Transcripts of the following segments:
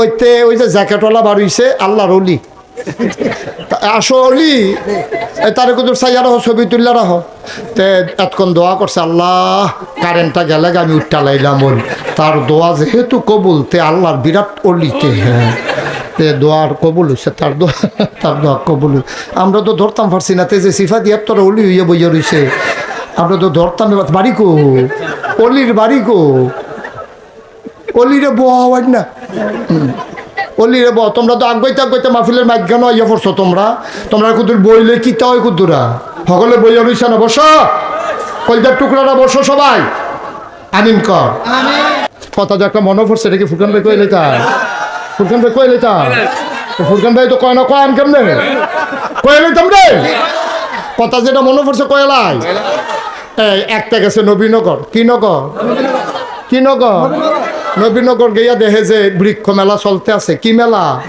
ওইতে ওই যে জ্যাকেটওয়ালা বাড়িছে আল্লাহর অলি আসো অলি তারে কুতুর সাইয়া রাখো ছবি তুললে রাখো তে এতক্ষণ দোয়া করছে, আল্লাহ কারেন্টটা গেলে আমি উঠটা লাইলাম ওর তার দোয়া যেহেতু কবুল, তে আল্লাহর বিরাট অলিতে হ্যাঁ। তে দোয়ার কবুল হয়েছে তার দোয়া তার দোয়া কবুল হইছে। আমরা তো ধরতাম পারছি না তে যে সিফা দিয়ে তোর অলি হইয়া বইয়া রয়েছে আমরা তো ধরতাম। বাড়ি কো অলির বাড়ি কো? অলিরে বোয়া হয় না। অলিরে ব তোমরা তো আগাইতে আগাইতে মাহফিলের মাঝখানে ইয়ে পড়ছো তোমরা। তোমরা কুতুর বইলে কিতা হয় কুতুরা সকলে বইয়া রইছে না, বসো। কলজার টুকরাটা বসো সবাই। আমিন কর। কথা যে একটা মনে পড়ছে, এটা কি ভাই কইলে তা? ফুরকান ভাই কইলে তা? ফুরকান ভাই তো কয় না, কয় আন কেমনে? কইলে তোমরে? কথা যেটা মনে পড়ছে কয়লাই একটা গেছে নবীনগর। কি নগর? কি নগর? নবীনগর গিয়া দেখে যে বৃক্ষ মেলা চলতে আছে কি মেলা?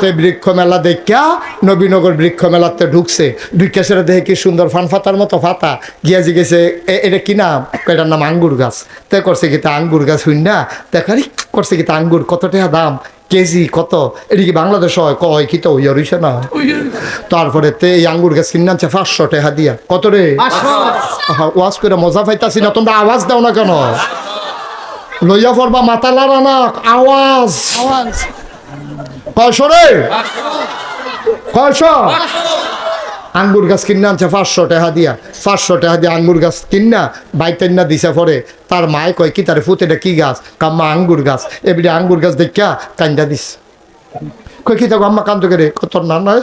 তে বৃক্ষ মেলা দেখা নবীনগর বৃক্ষ মেলাতে ঢুকছে। ঢুকে সেটা দেখে কি সুন্দর ফান ফাতার মতো ফাতা। গিয়া "এ- এটা কি নাম? এটার নাম আঙ্গুর গাছ। তে করছে কি তা আঙ্গুর গাছ হইন না দেখারি করছে কি তা আঙ্গুর কত টাকা দাম? কেজি কত? এটা কি বাংলাদেশ হয়? কয় কি তো হইয়া রইছে না? তারপরে তে এই আঙ্গুর গাছ কিনে আনছে পাঁচশো টাকা দিয়া। কত রে? ওয়াজ করে মজা পাইতাছি না তোমরা আওয়াজ দাও না কেন? লইয়া পড়বা মাথা লারা না আওয়াজ। কয়শো রে? কয়শো আঙ্গুর গাছ কিনা আনছে পাঁচশো টাকা দিয়া পাঁচশো টাকা দিয়ে আঙ্গুর গাছ কিনা বাইতেন না দিছে পরে। তার মায় কয় কি তার ফুতেটা কি গাছ? কাম্মা আঙ্গুর গাছ। এবারে আঙ্গুর গাছ দেখা কান্দা দিস কই কি দেখো আম্মা কান্দ করে? কত না নয়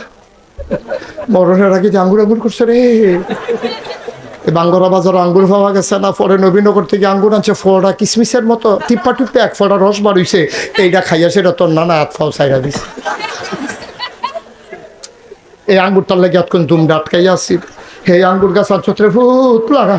মরণের আগে যে আঙ্গুর আঙ্গুর করছে রে? বাঙ্গরা বাজার আঙ্গুর পাওয়া গেছে না, পরে নবীনগর থেকে আঙ্গুর আনছে, ফোড়া কিসমিসের মতো টিপ্পা টিপ্পে এক ফোড়া রস বাড়িছে এইটা খাইয়া সেটা তোর নানা হাত ফাও সাইরা দিছে। এই আঙ্গুরটার লাগে এতক্ষণ তুমি আটকাইয়া আসছি হে আঙ্গুর গাছ আর চত্রে ফুট লাগা।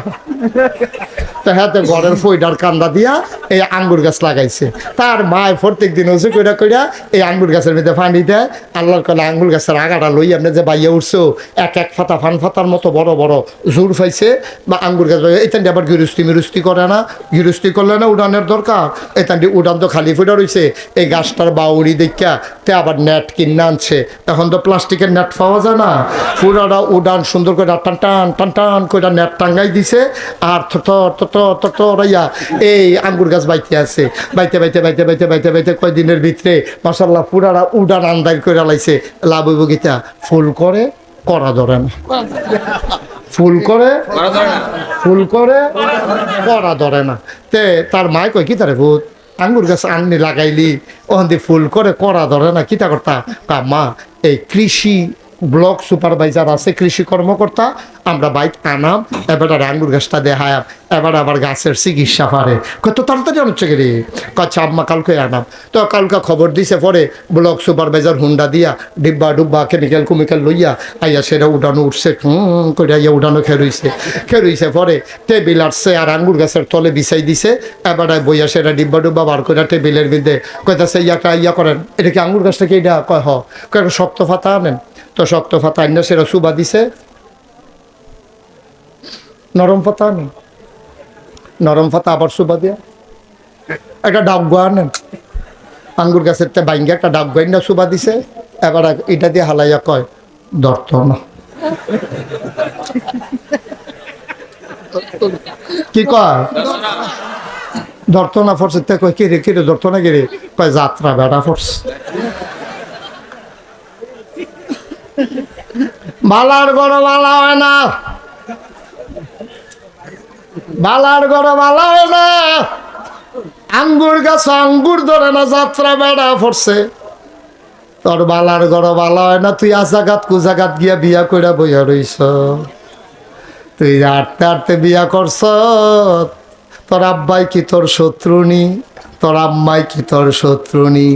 তা হ্যাঁ ঘরের ফইডার কান্দা দিয়া এই আঙ্গুর গাছ লাগাইছে। তার মায় প্রত্যেক দিন হচ্ছে কইরা কইরা এই আঙ্গুর গাছের মধ্যে পানি দেয়। আল্লাহর কলে আঙ্গুর গাছের আগাটা লই আপনি যে বাইয়া উঠছো, এক এক ফাতা ফান ফাতার মতো বড় বড় জোর পাইছে, বা আঙ্গুর গাছ দিয়ে আবার গিরুস্তি মিরুস্তি করে না গিরুস্তি করলে না উড়ানের দরকার। দিয়ে উড়ান তো খালি ফুটা রয়েছে এই গাছটার বাউরি দেখা তে আবার নেট কিনে আনছে। এখন তো প্লাস্টিকের নেট পাওয়া যায় না। পুরাটা উড়ান সুন্দর করে টান টান টান টান করে নেট টাঙ্গাই দিছে। আর থর থর থর রাইয়া এই আঙ্গুর গাছ বাইতে আছে। বাইতে বাইতে বাইতে বাইতে বাইতে বাইতে কয়দিনের ভিতরে মাসাল্লাহ পুরাটা উড়ান আন্দার করে লাইছে। লাভ বগিতা ফুল করে করা ধরে না। ফুল করে ফুল করে করা ধরে না। তে তার মায় কয় কি তারে ভূত? আঙ্গুর গাছ আননি লাগাইলি। ওখান দিয়ে ফুল করে করা ধরে না। কিতা করতা? কা মা এই কৃষি ব্লক সুপারভাইজার আছে, কৃষি কর্মকর্তা। আমরা বাইক আনাম, এবার আঙ্গুর গাছটা দেখায় এবার আবার গাছের চিকিৎসা পারে। কত তাড়াতাড়ি আনছে রে? কচ্ছা, আম্মা কালকে আনাম। তো কালকে খবর দিছে পরে ব্লক সুপারভাইজার হুন্ডা দিয়া ডিব্বা ডুব্বা কেমিক্যাল কুমিক্যাল লইয়া আইয়া সেটা উডানো উঠছে, হুম করে আইয়া উঠানো খেরুইছে। খেরুইছে পরে টেবিল আসছে আর আঙ্গুর গাছের তলে বিছাই দিছে, এবার বইয়া সেটা ডিব্বা ডুব্বা বার করে টেবিলের মধ্যে কইতাছে, ইয়াটা ইয়া করেন। এটা কি আঙ্গুর গাছটা কি এটা? কয়, হ। শক্ত ফাতা আনেন? তো শক্ত ফাতা আইনা সেটা সুবা দিছে। নরম পাতা আনেন নরম পাতা আবার সুবা দিয়া। একটা ডাব আনেন। আঙ্গুর গাছের তে বাইঙ্গে একটা ডাব না, সুবা দিছে। এবার এটা দিয়ে হালাইয়া কয়, ধরত না। কি কয়? ধরতো না ফরছে তে কয় কিরে কিরে ধরতো না কিরে কয়, যাত্রা বেড়া ফরছে বালার গড় বালা হয় না। বালার গড় বালা হয় না। আঙ্গুর গাছ, আঙ্গুর ধরে না, যাত্রা বেড়া পড়ছে। তোর বালার গড় বালা হয় না, তুই আজাগাত কুজাগাত গিয়া বিয়া কইরা বইয়া রইছ। তুই আটতে আটতে বিয়া করছ। তোর আব্বাই কি তোর শত্রুনি? তোর আম্মাই কি তোর শত্রুনি?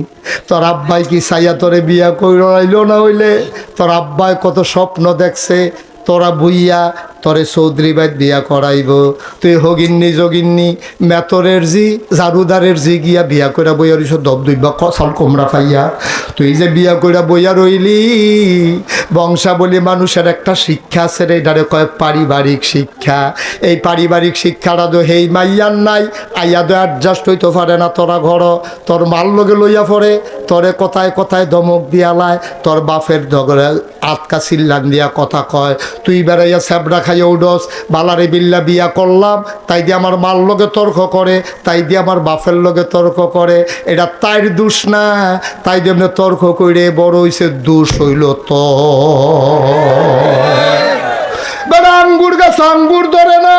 তোর আব্বাই কি সাইয়া তোরে বিয়া কইল না হইলে? তোর আব্বাই কত স্বপ্ন দেখছে, তোরা বুইয়া তোরে চৌধুরী বাইত বিয়া করাইব। তুই হগিন্নি যোগিন্নি মেতরের জি, জারুদারের জি গিয়া বিয়া কইরা বইয়া রইছ, দব দুইবা কসাল কোমরা পাইয়া। তুই যে বিয়া কইরা বইয়া রইলি, বংশাবলী মানুষের একটা শিক্ষা আছে রে, এটারে কয় পারিবারিক শিক্ষা। এই পারিবারিক শিক্ষাটা তো হেই মাইয়ার নাই, আইয়া তো অ্যাডজাস্ট হইতে পারে না তোরা ঘর। তোর মাল লগে লইয়া পড়ে, তোরে কোথায় কোথায় ধমক দিয়ালায় তোর বাপের ঝগড়া আটকা সিল্লান দিয়া কথা কয়। তুই বেড়াইয়া স্যাবড়া খাইয়া উডস বালারে বিল্লা বিয়া করলাম, তাই দিয়ে আমার মার লগে তর্ক করে, তাই দিয়ে আমার বাপের লগে তর্ক করে। এটা তাইর দোষ না, তাই দিয়ে এমনি তর্ক করে বড় হইছে, দোষ হইল তো আঙ্গুর গাছ, আঙ্গুর ধরে না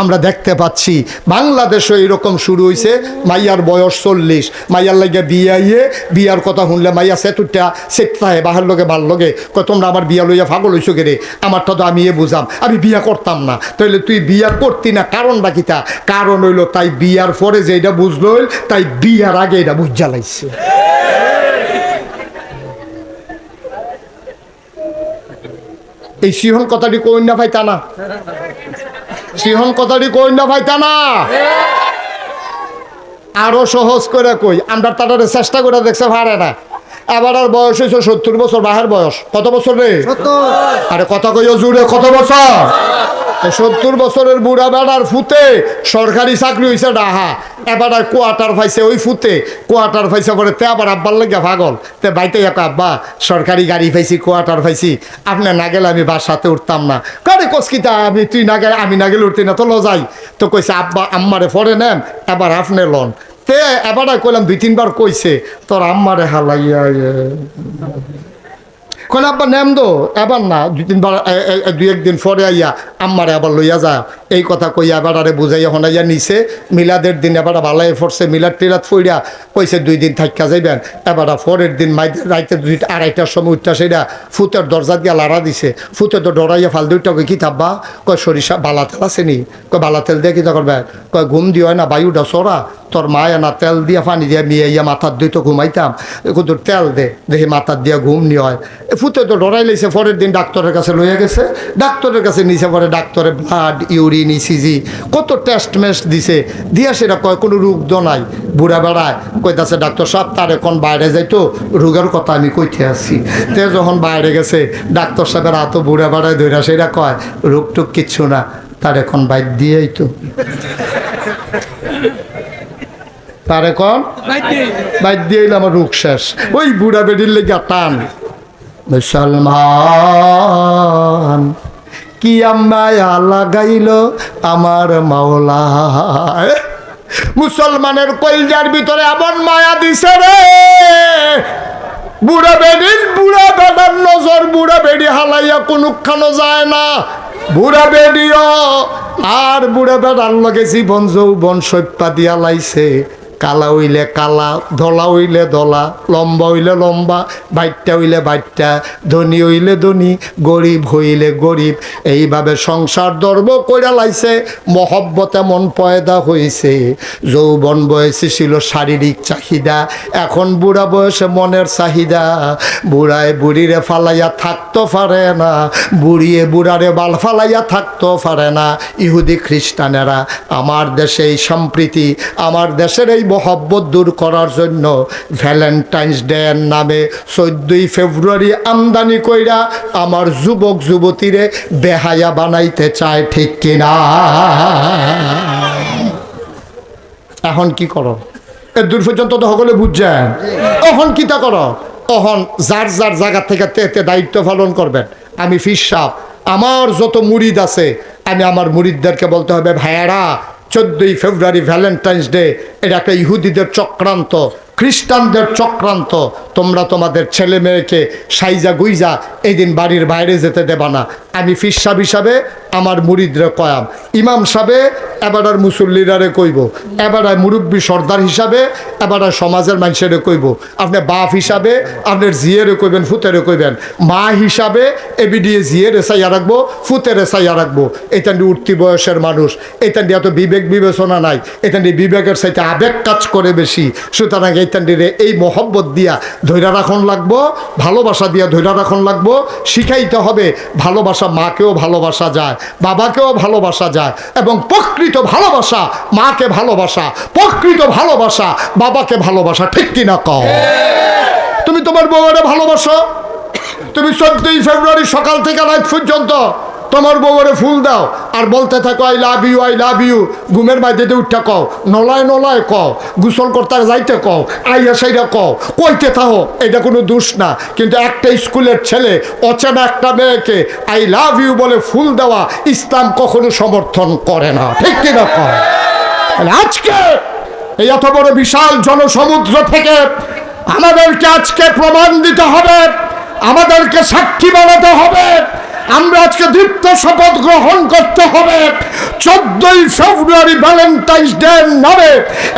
আমরা দেখতে পাচ্ছি বাংলাদেশও এরকম শুরু হয়েছে মাইয়ার বয়স চল্লিশ। মাইয়ার লাগে বিয়ে আইয়ে বিয়ার কথা শুনলে মাইয়া সেতুটা সেটায় বাহার লগে ভালো লগে, কয়, তোমরা আমার বিয়া লইয়া ফাগল হইছো কে রে আমারটা তো আমি এ বুঝাম। আমি বিয়া করতাম না। তাইলে তুই বিয়া করতি না কারণ বাকিটা কারণ হইল তাই বিয়ার পরে যে এটা বুঝলো তাই বিয়ার আগে এটা বুঝ জ্বালাইছে এই সিহন কথাটি কই না ভাই তা না? সিহন কথাটি কই না ভাই তা না আরও সহজ করে কই আমরা তাদের চেষ্টা করে দেখছে ভাড়ে না। এবার আর বয়স হয়েছে সত্তর বছর বাহের বয়স। কত বছর রে? আরে কথা কইও জুড়ে কত বছর? সত্তর বছরের বুড়া বেড়ার ফুতে সরকারি চাকরি হয়েছে ডাহা। এবার আর কোয়ার্টার পাইছে ওই ফুতে, কোয়ার্টার পাইছে পরে তে আবার আব্বার লাগে পাগল। তে বাইতে এক আব্বা, সরকারি গাড়ি পাইছি কোয়ার্টার পাইছি আপনি না গেলে আমি বাসাতে উঠতাম না। কারে কসকিতা, আমি তুই না গেলে, আমি না গেলে উঠতি না, তো ল যাই। তো কইছে, আব্বা, আম্মারে পরে নেন, এবার আপনি লন। তে এবার কইলাম, দুই, তিনবার কইছে, তোর আম্মারে হালাইয়া এ। কইলে, আব্বা, নেম দো এবার না, দুই তিনবার দুই একদিন পরে আইয়া আম্মারে আবার লইয়া যা এই কথা কইয়া এবার আরে বুঝাইয়া হনাইয়া নিছে, মিলাদের দিন এবার ভালাই ফরছে, মিলাদ টিলাদ ফইরা কইছে দুই দিন থাকা যাইবেন। এবার পরের দিন মাই রাইতে দুই, আড়াইটার সময় উঠটা ফুতের দরজা দিয়া লাড়া দিছে। ফুতে তো ডরাইয়া ফাল দুইটা কই, কি থাকবা কয়, সরিষা বালা তেল আছে নি? কয় বালা তেল দিয়ে কি তা করবে? কয়, ঘুম দিও না বায়ুটা সরা তোর মায়া না, তেল দিয়া পানি দিয়া মিয়ে ইয়া মাথার দুই তো ঘুমাইতাম। কিন্তু তেল দে দেখি মাথার দিয়া ঘুম নি হয়। ফুতে তো ডরাই লাইছে, পরের দিন ডাক্তারের কাছে লইয়া গেছে। ডাক্তারের কাছে নিছে, পরে ডাক্তারে ব্লাড ইউরিন ইসিজি কত টেস্ট মেস্ট দিছে। দিয়া সেটা কয় কোনো রোগ নাই। বুড়া বেড়ায় কইতাছে ডাক্তার সাহেব তার এখন বাইরে যাইতো রোগের কথা আমি কইতে আসছি। তে যখন বাইরে গেছে ডাক্তার সাহেবের এত বুড়া বেড়ায় ধইরা সেটা কয় রোগ টুক কিচ্ছু না তার এখন বাইর দিয়েই তো। তার এখন বাইর দিয়ে আমার রোগ শেষ। ওই বুড়া বেডির লেগে টান। মুসলমান কি মায়া লাগাইল আমার মাওলা? মুসলমানের কলজার ভিতরে এমন মায়া দিছে রে। বুড়া বেডির বুড়া বেড়ার নজর, বুড়া বেডি হালাইয়া কোনখানো যায় না। বুড়া বেডিও, আর বুড়া বেড়ার লগে জীবন যৌবন সৈপ্যা দিয়া লাইছে। কালা হইলে কালা, ধলা হইলে ধলা, লম্বা হইলে লম্বা, বাইটটা হইলে বাইটটা, ধনী হইলে ধনী, গরিব হইলে গরিব। এইভাবে সংসার ধর্ম কইরা লাইছে, মহব্বত এমন পয়দা হয়েছে যৌবন বয়সে ছিল শারীরিক চাহিদা, এখন বুড়া বয়সে মনের চাহিদা। বুড়ায় বুড়িরে ফালাইয়া থাকতে পারে না, বুড়িয়ে বুড়ারে বাল ফালাইয়া থাকতে পারে না। ইহুদি খ্রিস্টানেরা, আমার দেশে এই সম্প্রীতি, আমার দেশের এই মহব্বত দূর করার জন্য ভ্যালেন্টাইন্স ডে এর নামে চোদ্দই ফেব্রুয়ারি আমদানি কইরা আমার যুবক, যুবতীরে বেহায়া বানাইতে চায়, ঠিক কিনা? এখন কি করো? দূর পর্যন্ত তো সকলে বুঝছেন। তখন কি তা করো? অহন যার যার জায়গা থেকে তে তে দায়িত্ব পালন করবেন। আমি ফিসাব আমার যত মুরিদ আছে, আমি আমার মুরিদদেরকে বলতে হবে, ভাইয়ারা চোদ্দই ফেব্রুয়ারি ভ্যালেন্টাইন্স ডে এটা একটা ইহুদিদের চক্রান্ত, খ্রিস্টানদের চক্রান্ত। তোমরা তোমাদের ছেলে মেয়েকে সাইজা গুইজা এই দিন বাড়ির বাইরে যেতে দেবা না। আমি ফিসাব হিসাবে আমার মুরিদরে কয়াম। ইমাম সাবে এবার মুসল্লিরারে কইব। এবার আর মুরব্বী সর্দার হিসাবে এবার আর সমাজের মানুষের কইব। আপনি বাপ হিসাবে আপনার জিয়েরে কইবেন, ফুতেরে কইবেন। মা হিসাবে এবিডিএ জিয়েরে চাইয়া রাখব, ফুতেরে চাইয়া রাখব। এটান্ডি উঠতি বয়সের মানুষ। এটান্ডি এত বিবেক বিবেচনা নাই। এটান্ডি বিবেকের সাথে আবেগ কাজ করে বেশি। সুতরাং এইটান্ডিরে এই মহব্বত দিয়া ধৈরা রাখন লাগবো, ভালোবাসা দিয়া ধৈরা রাখন লাগবো। শিখাইতে হবে, ভালোবাসা মাকেও ভালোবাসা যায়, বাবাকেও ভালোবাসা যায় এবং প্রকৃত ভালোবাসা মাকে ভালোবাসা, প্রকৃত ভালোবাসা বাবাকে ভালোবাসা, ঠিক কিনা কও? তুমি তোমার বউরে ভালোবাসো? তুমি চোদ্দই ফেব্রুয়ারি সকাল থেকে রাত পর্যন্ত তোমার বউরে ফুল দাও আর বলতে থাকো I love you I love you ঘুমের মাঝে উঠা কও, নলায় নলায় কও, গোসল করতে যাইতে কও, আইয়া সাইরা কও, কইতে থাকো এটা কোনো দোষ না, কিন্তু একটা স্কুলের ছেলে, অচেনা একটা মেয়েকে আই লাভ ইউ বলে ফুল দেওয়া ইসলাম কখনো সমর্থন করে না। ঠিক কিনা কয় আজকে এই এত বড় বিশাল জনসমুদ্র থেকে আমাদেরকে আজকে প্রমাণ দিতে হবে, আমাদেরকে সাক্ষী বানাতে হবে আমরা আজকে দীপ্ত শপথ গ্রহণ করতে হবে। চোদ্দই ফেব্রুয়ারি ভ্যালেন্টাইন্স ডে নামে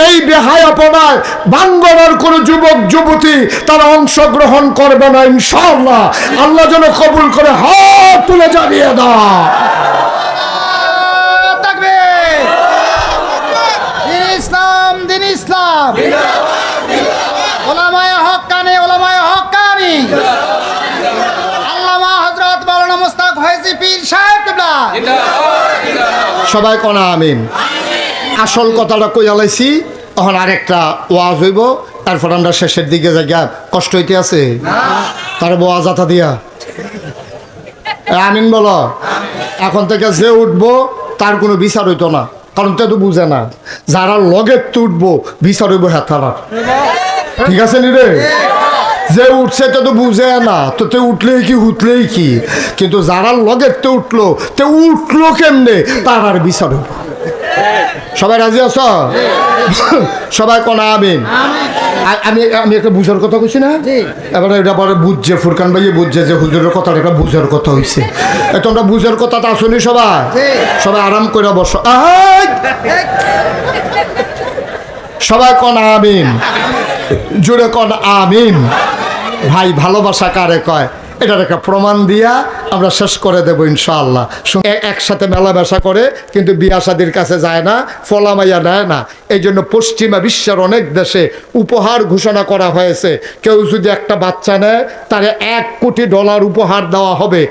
এই বেহায়াপনায় বাঙ্গলার কোনো যুবক, যুবতী তারা অংশগ্রহণ করবে না, ইনশাআল্লাহ। আল্লাহ যেন কবুল করে হাত তুলে জানিয়ে দাও। ইসলাম দিন ইসলাম। সবাই কনা, আমিন। আসল কথাটা কই আলাইছি? এখন আরেকটা ওয়াজ হইব, তারপর আমরা শেষের দিকে যাই। কষ্ট হইতে আছে? তার ওয়াজ আতা দিয়া। আমিন বলো, এখন থেকে যে উঠবো, তার কোনো বিচার হইতো না, কারণ তে তো বুঝে না। যারা লগে উঠবো বিচার হইব হ্যাঁ ঠিক আছে নি রে? যে উঠছে তে তো বুঝে না তো তে উঠলেই কি উঠলেই কি? কিন্তু যারা লগের তে উঠল তে উঠল কেমনে? তার আর বিচার সবাই রাজি আছ? সবাই কোনা আমিন। আমি আমি একটা বুঝার কথা কইছি না? এবারে এটা পরে বুঝছে ফুরকান ভাই বুঝছে যে হুজুরের কথা একটা বুঝার কথা হইছে। তোমরা বুঝার কথা তা শুনি সবাই সবাই আরাম করে বসো! সবাই কন আমিন। জুড়ে কন আমিন। ভাই ভালোবাসা কারে কয়? এটার একটা প্রমাণ দিয়া আমরা শেষ করে দেবো ইনশাআল্লাহ। একসাথে মেলামেশা করে, কিন্তু বিয়া শাদির কাছে যায় না ফলামাইয়া নেয় না। এই জন্য পশ্চিমা বিশ্বের অনেক দেশে উপহার ঘোষণা করা হয়েছে। কেউ যদি একটা বাচ্চা নেয়, তারে এক কোটি ডলার উপহার দেওয়া হবে।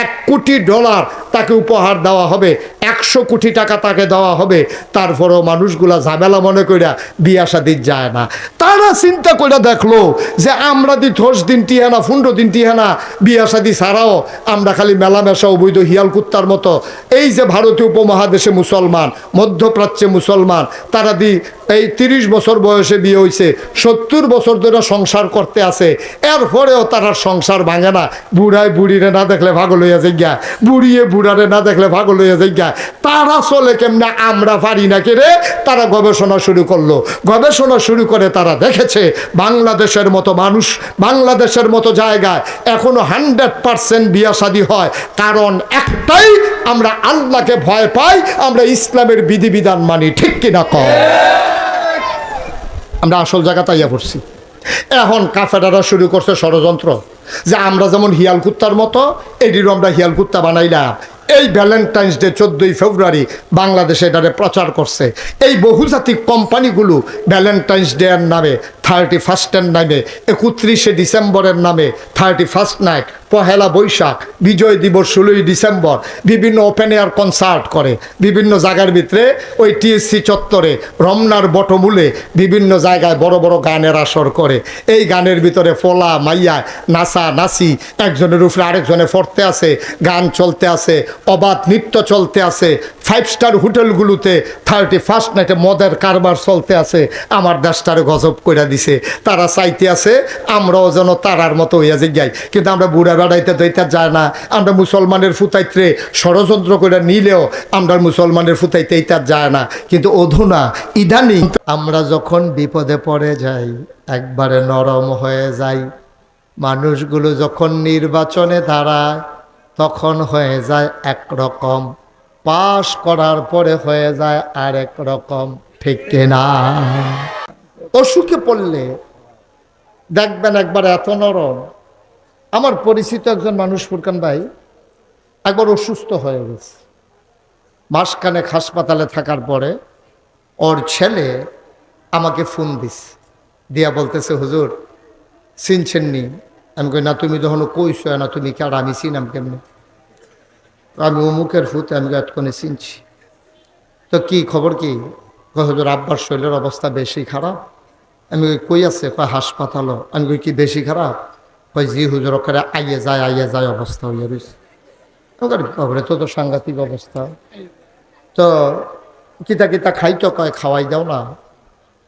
এক কোটি ডলার তাকে উপহার দেওয়া হবে। একশো কোটি টাকা তাকে দেওয়া হবে। তারপরেও মানুষগুলা ঝামেলা মনে করিয়া বিয়া শাদি যায় না। তারা চিন্তা করে দেখল যে আমরা দি দশ দিন টিহানা পনেরো দিন টিহানা বিয়া শাদি ছাড়াও আমরা খালি মেলামেশা অবৈধ হিয়াল কুত্তার মতো। এই যে ভারতীয় উপমহাদেশে মুসলমান, মধ্যপ্রাচ্যে মুসলমান, তারা দি এই তিরিশ বছর বয়সে বিয়ে হয়েছে সত্তর বছর ধরে সংসার করতে আছে। এরপরেও তারা সংসার ভাঙে না। বুড়ায় বুড়িরে না দেখলে ভাগল হইয়া যাইগা। বুড়িয়ে বুড়ারে না দেখলে ভাগল হইয়া যাইগা। তারা চলে কেমনে আমরা পারি না রে? তারা গবেষণা শুরু করল। গবেষণা শুরু করে তারা দেখেছে, বাংলাদেশের মতো মানুষ, বাংলাদেশের মতো জায়গায় এখনও হান্ড্রেড পারসেন্ট বিয়া শাদী হয়। কারণ একটাই, আমরা আল্লাহকে ভয় পাই, আমরা ইসলামের বিধিবিধান মানি। ঠিক কিনা কর আমরা আসল জায়গা তাইয়া পড়ছি। এখন কাফেরারা শুরু করছে ষড়যন্ত্র। যে আমরা যেমন হিয়াল কুত্তার মতো, এটিরও আমরা হিয়াল কুত্তা বানাইলাম এই ভ্যালেন্টাইন্স ডে চোদ্দোই ফেব্রুয়ারি বাংলাদেশে এটারে প্রচার করছে। এই বহুজাতিক কোম্পানিগুলো ভ্যালেন্টাইন্স ডে এর নামে থার্টি ফার্স্টের নামে, একত্রিশে ডিসেম্বরের নামে thirty first night Pohela Boishakh, Bijoy Dibos ষোলোই ডিসেম্বর, বিভিন্ন ওপেন এয়ার কনসার্ট করে। বিভিন্ন জায়গার ভিতরে ওই টিএসসি চত্বরে, রমনার বটমূলে বিভিন্ন জায়গায় বড় বড় গানের আসর করে। এই গানের ভিতরে ফলা, মাইয়া নাচা নাচি একজনের উপরে আরেকজনে ফরতে আছে, গান চলতে আছে, অবাধ নৃত্য চলতে আছে ফাইভ স্টার হোটেলগুলোতে থার্টি ফার্স্ট নাইটে মদের কারবার চলতে আছে, আমার দেশটারে গজব করে দিছে। তারা চাইতে আছে, আমরাও যেন তারার মতো হইয়া যাই কিন্তু আমরা বুড়া বেড়াইতে দইতে যায় না। আমরা মুসলমানের ফুতাইত্রে ষড়যন্ত্র করে নিলেও আমরা মুসলমানের ফুতাইতে এইটা যায় না। কিন্তু অধুনা, ইদানিং আমরা যখন বিপদে পড়ে যাই, একবারে নরম হয়ে যাই। মানুষগুলো যখন নির্বাচনে দাঁড়ায়, তখন হয়ে যায় একরকম। পাশ করার পরে হয়ে যায় আরেক রকম। ঠিক না? অসুখে পড়লে দেখবেন একবার এত নরম। আমার পরিচিত একজন মানুষ, ফুরকান ভাই, একবার অসুস্থ হয়ে গেছে। মাসখানেক হাসপাতালে থাকার পরে ওর ছেলে আমাকে ফোন দিস দিয়া বলতেছে, হুজুর, চিনছেন নি? আমি কই না তুমি যখন কইছো না তুমি কার আমি চিনাম কেমনে? আমি অমুকের ফুতে আমি এতক্ষণে চিনছি। তো কি খবর কি? হুজুর আব্বার শরীরের অবস্থা বেশি খারাপ? আমি কই, কই আছে? কয় হাসপাতালও। আমি কই কি বেশি খারাপ? কয় জি হুজুর ওখানে আইয়ে যায় আইয়ে যায় অবস্থা হয়ে রয়েছে বাবরে তো তো সাংঘাতিক অবস্থা। তো কিতা কিতা খাইতো কয় খাওয়াই দাও না।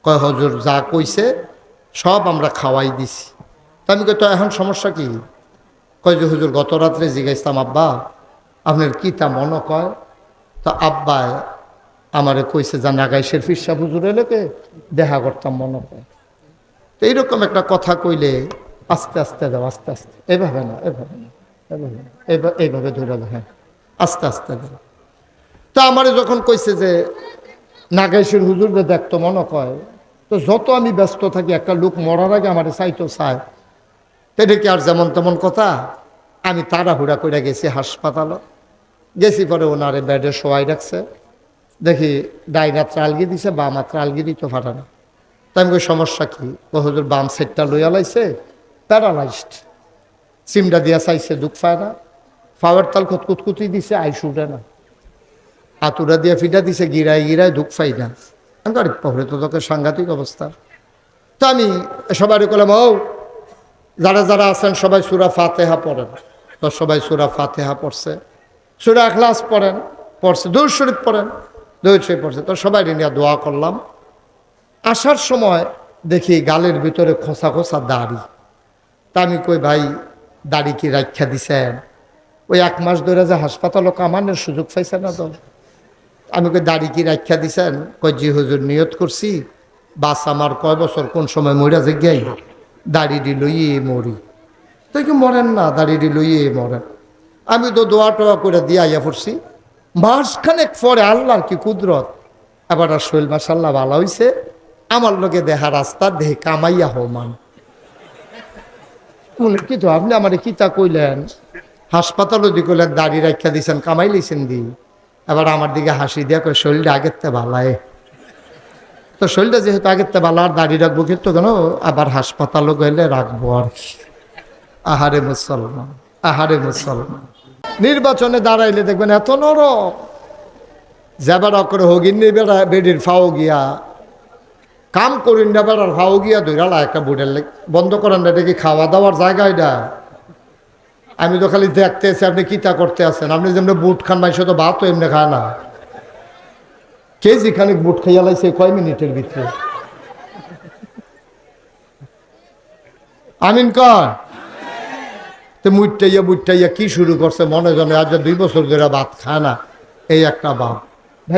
কয় হজুর যা কইছে সব আমরা খাওয়াই দিছি। আমি কই তো এখন সমস্যা কি? কয় যে, হুজুর, গত রাত্রে জিজ্ঞাসতাম, আব্বা, আপনার কি তা মনে কয়? তা আব্বায় আমারে কইছে যা নাগাই নাগাইশের ফিরসা হুজুর এলেকে দেখা করতাম মনে কয়। তো এইরকম একটা কথা কইলে আস্তে আস্তে দাও, আস্তে আস্তে। এভাবে না এভাবে না, এভাবে এইভাবে ধরে দাও হ্যাঁ। আস্তে আস্তে দাও। তা আমারে যখন কইছে যে, নাগাইশের হুজুরকে দেখতো মনে কয়। তো যত আমি ব্যস্ত থাকি, একটা লোক মরার আগে আমার চাইতো, চায়। এটা কি আর যেমন তেমন কথা? আমি তাড়াহুড়া করে গেছি হাসপাতালে। গেছি পরে ওনারে বেডে শোয়াই রাখছে। দেখি ডাই মাত্রা আলগি দিছে বা মাত্রা আলগি দিতে পারে না। তাই আমি সমস্যা কি? ও বাম সেটটা লইয়া লাইছে, প্যারালাইজড। সিমটা দিয়া চাইছে দুঃখ পায় না। ফাওয়ার তাল কুতকুতকুতি দিছে, আইস উঠে না। আতুরা দিয়া ফিটা দিছে, গিরায় গিরায় দুঃখ পাই না। আমি পরে তো তোকে সাংঘাতিক অবস্থা। তো আমি সবাই করলাম ও যারা যারা আছেন, সবাই সুরা ফাতেহা পড়েন। তো সবাই সুরা ফাতেহা পড়ছে। সুরা ক্লাস পড়েন, পড়ছে। দৌড় শরীফ পড়েন দৌড় শরীফ পড়ছে। তো সবাই নিয়ে দোয়া করলাম। আসার সময় দেখি গালের ভিতরে খোসা খোসা দাড়ি। তা আমি কই, ভাই, দাড়ি কি রাখা দিছেন? ওই এক মাস ধরে যে হাসপাতালও কামানোর সুযোগ পাইছে না তো। আমি কই, দাড়ি কি রাখা দিছেন? কই, জি, হুজুর, নিয়ত করছি। বাস আমার কয় বছর, কোন সময় মরিয়া যে গিয়াই দাড়ি ডি লইয়ে মরি। তো কি মরেন না দাড়ি ডি লইয়ে মরেন। আমি তো দোয়া টোয়া করে দিয়ে আইয়া পড়ছি। মাসখানেক পরে আল্লাহর কি কুদরত। এবার আর শৈল মাসাল্লাহ ভালো হইছে। আমার লোকে দেহা রাস্তা, দেহে কামাইয়া হমান কি তো আপনি আমার কি তা কইলেন? হাসপাতালও দি কইলেন, দাড়ি রাখা দিছেন, কামাই লইছেন দি। এবার আমার দিকে হাসি দিয়া কই শরীরটা আগের তে ভালায় তো শরীরটা যেহেতু আগের তে ভালো, আর দাড়ি রাখব কিন্তু কেন? আবার হাসপাতালও গেলে রাখব আর কি। আহারে মুসলমান আহারে মুসলমান। নির্বাচনে দাঁড়াইলে দেখবেন এত নরম। যাবার করে হগিন বেড়া, বেডির ফাও গিয়া, কাম করিন না বেড়ার ফাও গিয়া ধৈরালা একটা লেগ, বন্ধ করেন না দেখি খাওয়া দাওয়ার জায়গা এটা। আমি তো খালি দেখতে আছি আপনি কিতা করতে আছেন? আপনি যেমনি বুট খান, মাইসে তো ভাতও এমনি খায় না। কেজি যেখানে বুট খাইয়া লাইছে কয় মিনিটের ভিতরে? আমিন কর তো মুইটাইয়া কি শুরু করছে? মনে জনে আজ দুই বছর ধরে ভাত খায় না। এই একটা বাপ।